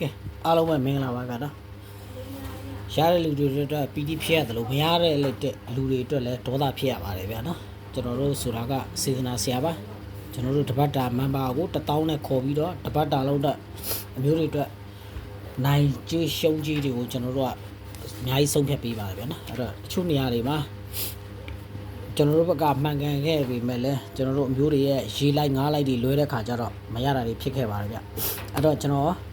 ကဲအားလုံးပဲမင်္ဂလာပါကနော်ရတဲ့လူတွေအတွက်ပီတိဖြစ်ရတယ်လို့မရတဲ့လူတွေအတွက်လည်းဒေါသဖြစ်ရပါတယ်ဗျာနော်ကျွန်တော်တို့ဆိုတာကစေတနာဆရာပါကျွန်တော်တို့တပတ်တာမန်ပါကို1000နဲ့ခေါ်ပြီးတော့တပတ်တာလုံးတော့အမျိုးတွေအတွက်နိုင်ကျွေးရှုံးကြီးတွေကိုကျွန်တော်တို့ကအများကြီးဆုံးဖြတ်ပေးပါတယ်ဗျာနော်အဲ့တော့တချို့နေရာတွေမှာကျွန်တော်တို့ဘက်ကမှန်ကန်ခဲ့ပြီမဲ့လဲကျွန်တော်တို့အမျိုးတွေရဲ့ရေလိုက်ငားလိုက်တွေလွဲတဲ့ခါကျတော့မရတာတွေဖြစ်ခဲ့ပါတယ်ဗျအဲ့တော့ကျွန်တော်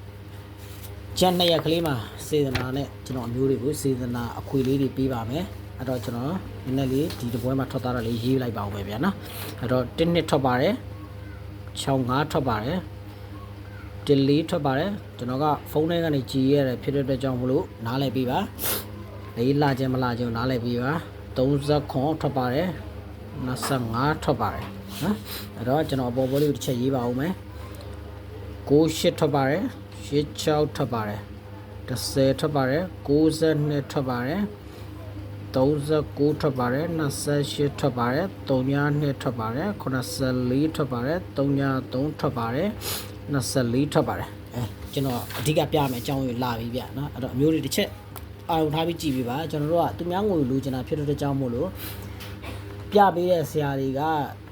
ကျန်နှစ်ရက်ကလေးမှာစေတနာနဲ့ကျွန်တော်အမျိုးတွေကိုစေတနာအခွေလေးတွေပေးပါမယ်အဲ့တော့ကျွန်တော်နည်းနည်းလေးဒီတပွဲမှာထွက်သွားတာလေးရေးလိုက်ပါဦးပဲဗျာနော်အဲ့တော့1နှစ်ထွက်ပါတယ်6 5ထွက်ပါတယ်တလီထွက်ပါတယ်ကျွန်တော်ကဖုန်းထဲကနေကြည်ရတယ်ဖြစ်တဲ့အတွက်ကြောင့်မလို့နားလည်ပေးပါလေးလာခြင်းမလာခြင်းနားလည်ပေးပါ30ခွန်ထွက်ပါတယ်25ထွက်ပါတယ်နော်အဲ့တော့ကျွန်တော်အပေါ်ပေါ်လေးကိုတစ်ချက်ရေးပါဦးမယ်9 8ထွက်ပါတယ်ရှစ် 6ထွက်ပါတယ်30ထွက်ပါတယ်92ထွက်ပါတယ်39ထွက်ပါတယ်28ထွက်ပါတယ်32ထွက်ပါတယ်84ထွက်ပါတယ်33ထွက်ပါတယ်24ထွက်ပါတယ်အဲကျွန်တော်အဓိကပြမယ်အကြောင်းရလာပြီဗျเนาะအဲ့တော့အမျိုးတွေတစ်ချက်အာရုံထားပြီးကြည့်ပြပါကျွန်တော်တို့ကသူများငွေလိုချင်တာဖြစ်တဲ့ကြောင့်မို့လို့ပြပေးတဲ့ဆရာတွေက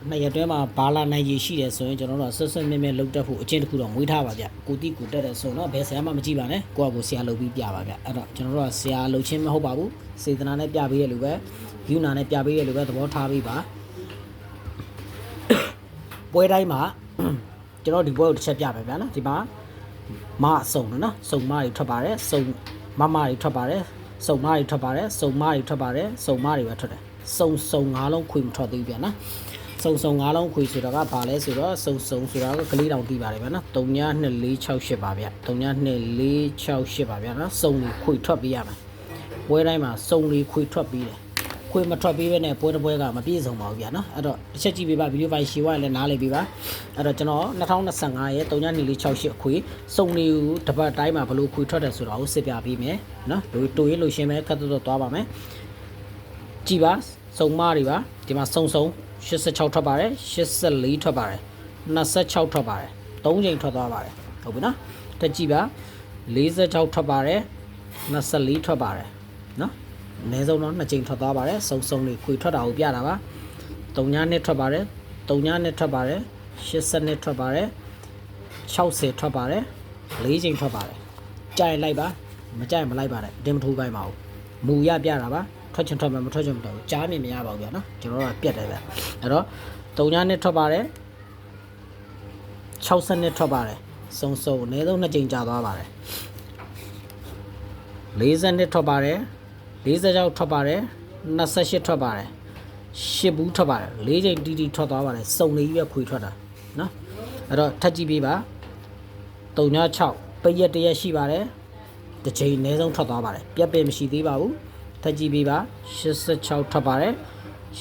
နှစ်ရက်တွဲမှာဘာလာနိုင်ရရှိတယ်ဆိုရင်ကျွန်တော်တို့ကဆွတ်ဆွတ်မြဲမြဲလုပ်တတ်ဖို့အချင်းတစ်ခုတော့မွေးထားပါဗျကိုတိကိုတက်တယ်ဆိုတော့ဘယ်ဆရာမှမကြည့်ပါနဲ့ကိုယ့်အကိုဆရာလုပ်ပြီးပြပါဗျအဲ့တော့ကျွန်တော်တို့ကဆရာလုပ်ချင်းမဟုတ်ပါဘူးစေတနာနဲ့ပြပေးရလို့ပဲယူနာနဲ့ပြပေးရလို့ပဲသဘောထားပြီးပါပွဲတိုင်းမှာကျွန်တော်ဒီပွဲကိုတစ်ချက်ပြမယ်ဗျာနော်ဒီမှာမအစုံနော်စုံမတွေထွက်ပါတယ်စုံမမတွေထွက်ပါတယ်စုံမတွေထွက်ပါတယ်စုံမတွေထွက်ပါတယ်စုံမတွေပဲထွက်တယ်စုံစုံငါးလုံးခွေမထွက်သေးဘူးဗျာနော် စုံစုံ၅လုံးခွေဆိုတာကဘာလဲဆိုတော့စုံစုံဆိုတာကကလေးတောင်တီးပါတယ်ဗျာနော်392468ပါဗျ392468ပါဗျာနော်စုံလေးခွေထွက်ပေးရမယ်ပွဲတိုင်းမှာစုံလေးခွေထွက်ပေးတယ်ခွေမထွက်ပေးဘဲနဲ့ပွဲတစ်ပွဲကမပြည့်စုံပါဘူးဗျာနော်အဲ့တော့တစ်ချက်ကြည့်ပေးပါဗီဒီယိုဖိုင်ရှေ့ဝါလည်းနားလည်ပေးပါအဲ့တော့ကျွန်တော်2025ရဲ့392468ခွေစုံလေးကိုတစ်ပတ်တိုင်းမှာဘယ်လိုခွေထွက်တယ်ဆိုတာကိုစစ်ပြပေးမယ်နော်တို့တူရေးလို့ရှင်းမယ်ခက်တော့တော့သွားပါမယ်ကြည်ပါစုံမတွေပါဒီမှာစုံစုံ 86ထွက်ပါတယ်84ထွက်ပါတယ်26ထွက်ပါတယ်3ချိန်ထွက်သွားပါတယ်ဟုတ်ပြီနော်တက်ကြည့်ပါ46ထွက်ပါတယ်24ထွက်ပါတယ်နော်အနည်းဆုံးတော့2ချိန်ထွက်သွားပါတယ်စုံစုံလေးခွေထွက်တာကိုပြတာပါ3ညနှစ်ထွက်ပါတယ်3ညနှစ်ထွက်ပါတယ်80နှစ်ထွက်ပါတယ်60ထွက်ပါတယ်4ချိန်ထွက်ပါတယ်ကြိုင်လိုက်ပါမကြိုင်မလိုက်ပါနဲ့တင်မထိုးပိုင်းပါဘူးမူရပြတာပါ ထွက်ချင်ထွက်မယ်မထွက်ချင်မထွက်ဘူးကြားမြင်မရပါဘူးဗျာနော်ကျွန်တော်တို့ကပြတ်တယ်ဗျအဲ့တော့3ညနှစ်ထွက်ပါတယ်60နှစ်ထွက်ပါတယ်စုံစုံအနည်းဆုံး2ချိန်ကြာသွားပါတယ်40နှစ်ထွက်ပါတယ်46ထွက်ပါတယ်28ထွက်ပါတယ်10ဘူးထွက်ပါတယ်4ချိန်တီတီထွက်သွားပါတယ်စုံလေးကြီးပဲခွေထွက်တာနော်အဲ့တော့ထပ်ကြည့်ပေးပါ36ပိတ်ရက်တရက်ရှိပါတယ်တစ်ချိန်အနည်းဆုံးထွက်သွားပါတယ်ပြက်ပင်မရှိသေးပါဘူး ထပ်ကြည့်ပေးပါ86ထွက်ပါတယ်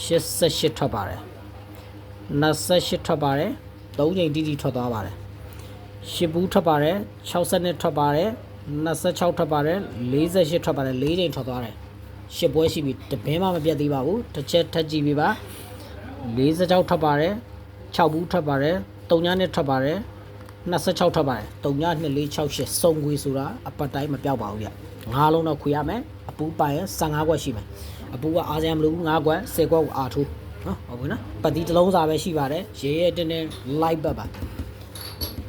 88ထွက်ပါတယ်28ထွက်ပါတယ်3ချိန်တီတီထွက်သွားပါတယ်10ဘူးထွက်ပါတယ်60နဲ့ထွက်ပါတယ်26ထွက်ပါတယ်48ထွက်ပါတယ်4ချိန်ထွက်သွားတယ်10ပွဲရှိပြီတပင်းမှမပြတ်သေးပါဘူးတစ်ချက်ထပ်ကြည့်ပေးပါ46ထွက်ပါတယ်6ဘူးထွက်ပါတယ်3ညနဲ့ထွက်ပါတယ်26ထွက်ပါတယ်3ည2468စုံခွေဆိုတာအပတ်တိုင်းမပြောက်ပါဘူးဗျငါးလုံးတော့ခွေရမယ်အ ပူပိုင်15ခွက်ရှိမယ်အပူကအားစရာမလိုဘူး9ခွက်10ခွက်ကိုအားထိုးနော်ဟုတ်ပြီနော်ပတ်တီတစ်လုံးစာပဲရှိပါတယ်ရေရဲတင်းတင်း light ပတ်ပါ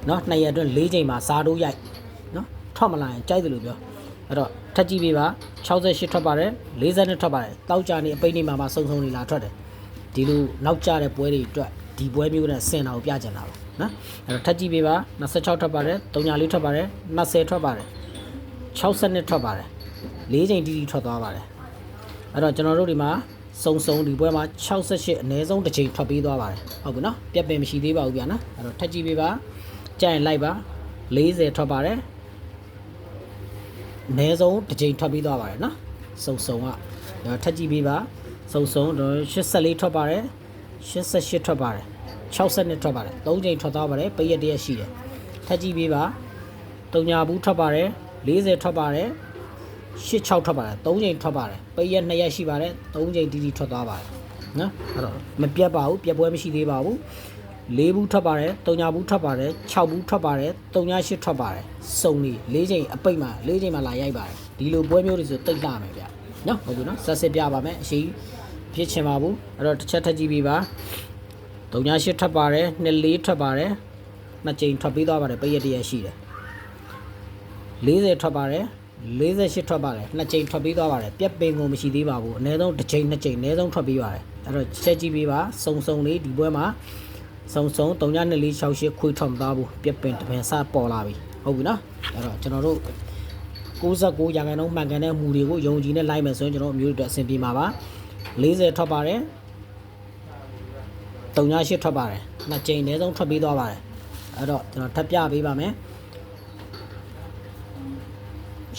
နော်နှစ်ရက်အတွင်း၄ချိန်မှာစားတိုးရိုက်နော်ထွက်မလာရင်ကြိုက်တယ်လို့ပြောအဲ့တော့ထပ်ကြည့်ပေးပါ68ထွက်ပါတယ်40နဲ့ထွက်ပါတယ်တောက်ကြနေအပိတ်နေမှာမှစုံစုံနေလာထွက်တယ်ဒီလိုနောက်ကျတဲ့ပွဲတွေအတွက်ဒီပွဲမျိုးနဲ့ဆင်တာကိုပြကြတာပါနော်အဲ့တော့ထပ်ကြည့်ပေးပါ26ထွက်ပါတယ်34ထွက်ပါတယ်20ထွက်ပါတယ်60နဲ့ထွက်ပါတယ် ၄ချိန်တီတီထွက်သွားပါတယ်အဲ့တော့ကျွန်တော်တို့ဒီမှာစုံစုံဒီပွဲမှာ68အနည်းဆုံးတစ်ချိန်ထွက်ပေးသွားပါတယ်ဟုတ်ပြီနော်ပြက်ပင်မရှိသေးပါဘူးဗျာနော်အဲ့တော့ထပ်ကြည့်ပေးပါကြိုင်လိုက်ပါ40ထွက်ပါတယ်အနည်းဆုံးတစ်ချိန်ထွက်ပြီးသွားပါတယ်နော်စုံစုံကဒါထပ်ကြည့်ပေးပါစုံစုံတော့84ထွက်ပါတယ်88ထွက်ပါတယ်60နဲ့ထွက်ပါတယ်3ချိန်ထွက်သွားပါတယ်ပိတ်ရက်တရက်ရှိတယ်ထပ်ကြည့်ပေးပါ3ညာဘူးထွက်ပါတယ်40ထွက်ပါတယ် 86ထွက်ပါတယ်3ချိန်ထွက်ပါတယ်ပိတ်ရက်2ရက်ရှိပါတယ်3ချိန်တီတီထွက်သွားပါတယ်နော်အဲ့တော့မပြတ်ပါဘူးပြတ်ပွဲမရှိသေးပါဘူး၄ဘူးထွက်ပါတယ်၃ညာဘူးထွက်ပါတယ်6ဘူးထွက်ပါတယ်၃ညာ8ထွက်ပါတယ်စုံနေ၄ချိန်အပိတ်မှာ၄ချိန်မှာလာရိုက်ပါတယ်ဒီလိုပွဲမျိုးတွေဆိုတိတ်လာမယ်ဗျနော်ဟုတ်ပြီနော်ဆက်စစ်ပြပါမယ်အရှိဖြစ်ချင်ပါဘူးအဲ့တော့တစ်ချက်ထပ်ကြည့်ပြီးပါ၃ညာ8ထွက်ပါတယ်2 4ထွက်ပါတယ်နှစ်ချိန်ထွက်ပြီးသွားပါတယ်ပိတ်ရတရရှိတယ်40ထွက်ပါတယ် 48ထွက်ပါတယ်နှစ်ချိန်ထွက်ပြီးသွားပါတယ်ပြက်ပင်ကိုမရှိသေးပါဘူးအနည်းဆုံးတစ်ချိန်နှစ်ချိန်အနည်းဆုံးထွက်ပြီးပါတယ်အဲ့တော့ချက်ကြည့်ပြီးပါစုံစုံလေးဒီပွဲမှာစုံစုံ392468ခွေထောင်သားဘူးပြက်ပင်တပင်စပေါ်လာပြီဟုတ်ပြီနော်အဲ့တော့ကျွန်တော်တို့69ရာခိုင်နှုန်းမှန်ကန်တဲ့မူတွေကိုယုံကြည်နဲ့လိုက်မယ်ဆိုရင်ကျွန်တော်တို့အမျိုးတွေအတွက်အဆင်ပြေမှာပါ40ထွက်ပါတယ်38ထွက်ပါတယ်နှစ်ကြိမ်အနည်းဆုံးထွက်ပြီးသွားပါတယ်အဲ့တော့ကျွန်တော်ထပ်ပြပေးပါမယ်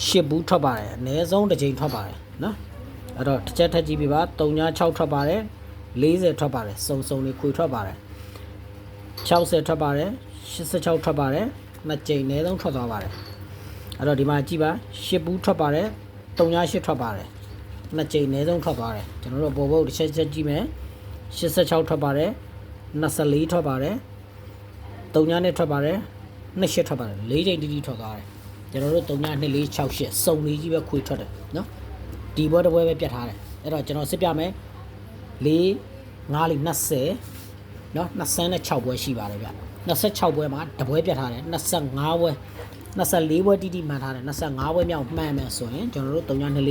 10ဘူးထွက်ပါတယ်အနည်းဆုံးတစ်ကြိမ်ထွက်ပါတယ်နော်အဲ့တော့တစ်ချက်ထပ်ကြည့်ပြပါ36ထွက်ပါတယ်40ထွက်ပါတယ်စုံစုံလေးခွေထွက်ပါတယ်60ထွက်ပါတယ်86ထွက်ပါတယ်နှစ်ကြိမ်အနည်းဆုံးထွက်သွားပါတယ်အဲ့တော့ဒီမှာကြည့်ပါ10ဘူးထွက်ပါတယ်38ထွက်ပါတယ်နှစ်ကြိမ်အနည်းဆုံးထွက်သွားတယ်ကျွန်တော်တို့ပေါ်ပုတ်တစ်ချက်ချက်ကြည့်မယ်86ထွက်ပါတယ်24ထွက်ပါတယ်3နဲ့ထွက်ပါတယ်28ထွက်ပါတယ်4ကြိမ်တီးတီးထွက်သွားတယ် ကျွန်တော်တို့3ည2468စုံလေးကြီးပဲခွေထွက်တယ်နော်ဒီဘွဲတစ်ဘွဲပဲပြတ်ထားတယ်အဲ့တော့ကျွန်တော်စစ်ပြမယ်4 5လေး20နော်26ပွဲရှိပါတယ်ဗျ26ပွဲမှာတပွဲပြတ်ထားတယ်25ပွဲ24ပွဲတိတိမှန်ထားတယ်25ပွဲမြောက်မှန်မယ်ဆိုရင်ကျွန်တော်တို့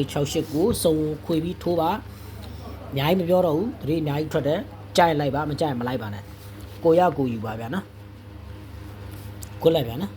392468ကိုစုံခွေပြီးထိုးပါအများကြီးမပြောတော့ဘူးတတိအများကြီးထွက်တယ်ကြိုက်လိုက်ပါမကြိုက်မလိုက်ပါနဲ့ကိုရကိုယူပါဗျာနော်ကိုလိုက်ဗျာနော်